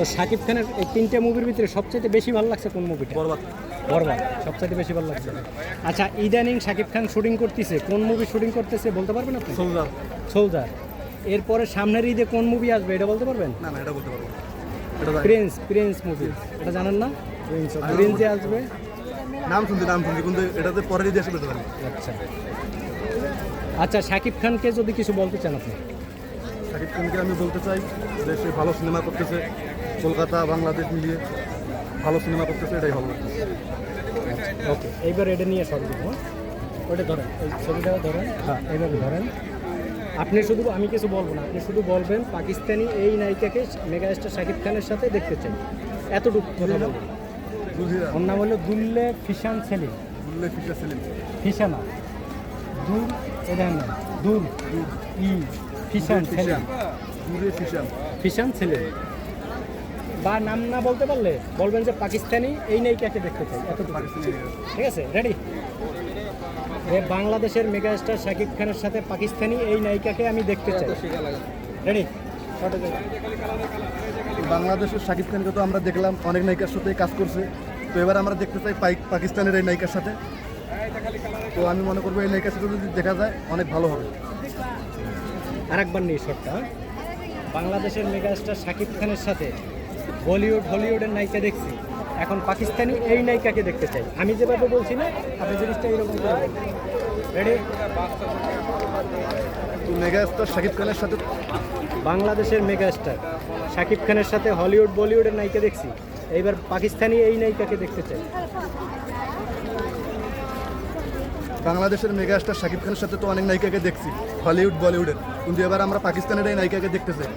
তো শাকিব খানের এই তিনটে মুভির ভিতরে সবচেয়ে বেশি ভালো লাগছে কোন মুভিটা বরবাদ। বরবাদ সবচেয়ে বেশি ভালো লাগছে। আচ্ছা ইদানিং শাকিব খান শুটিং করতেছে কোন মুভি শুটিং করতেছে বলতে পারবেন আপনি? সোলজার সোলজার এরপরে সামনের ঈদে কোন মুভি আসবে এটা বলতে পারবেন? না না এটা বলতে পারব এটা প্রিন্স প্রিন্স মুভি এটা জানেন না? প্রিন্স প্রিন্স আসবে। নাম শুনছি নাম শুনছি কিন্তু এটাতে পরের ঈদে পারি। আচ্ছা। আচ্ছা শাকিব খানকে যদি কিছু বলতে চান আপনি। শাকিব খানকে আমি বলতে চাই যে সে ভালো সিনেমা করতেছে কলকাতা বাংলাদেশ মিলিয়ে ভালো সিনেমা করতেছে এটাই ভালো লাগতেছে। ওকে এইবার এটা নিয়ে সব দিব হ্যাঁ? ওটা ধরেন এই ছবিটা ধরেন হ্যাঁ। এইভাবে ধরেন। আপনি শুধু আমি কিছু বলব না আপনি শুধু বলবেন পাকিস্তানি এই নায়িকাকে মেগাস্টার শাকিব খানের সাথে দেখতে চাই। এতটুকু কথা বলবেন বুঝিয়া ওর নাম হলো দুল্লে ফিশান সেলিম। বললে ফিচার সেলিম। ফিসানা দূর এটা না দূর ই। ফিশান দূরে ফিশান ফিশান সেলিম বা নাম না বলতে পারলে বলবেন যে পাকিস্তানি এই নায়িকাকে দেখতে চাই পাকিস্তানি ঠিক আছে রেডি বাংলাদেশের মেগাস্টার শাকিব খানের সাথে পাকিস্তানি এই নায়িকাকে আমি দেখতে চাই। রেডি বাংলাদেশের শাকিব খানকে তো আমরা দেখলাম অনেক নায়িকার সাথে কাজ করছে। তো এবার আমরা দেখতে চাই পাই- পাকিস্তানের এই নায়িকার সাথে। তো আমি মনে করব এই নায়িকার সাথে যদি দেখা যায় অনেক ভালো হবে। আরেকবার নিই শটটা। বাংলাদেশের মেগাস্টার শাকিব খানের সাথে বলিউড হলিউডের নায়িকা দেখছি। এখন পাকিস্তানি এই নায়িকাকে দেখতে চাই। আমি যেভাবে বলছি না আপনি জিনিসটা এইরকম করে রেডি তো মেগাস্টার শাকিব খানের সাথে বাংলাদেশের মেগাস্টার শাকিব খানের সাথে হলিউড বলিউডের নায়িকা দেখছি। এইবার পাকিস্তানি এই নায়িকাকে দেখতে চাই। বাংলাদেশের মেগাস্টার শাকিব খানের সাথে তো অনেক নায়িকাকে দেখছি, হলিউড, বলিউডের। কিন্তু এবার আমরা পাকিস্তানের এই নায়িকাকে দেখতে চাই।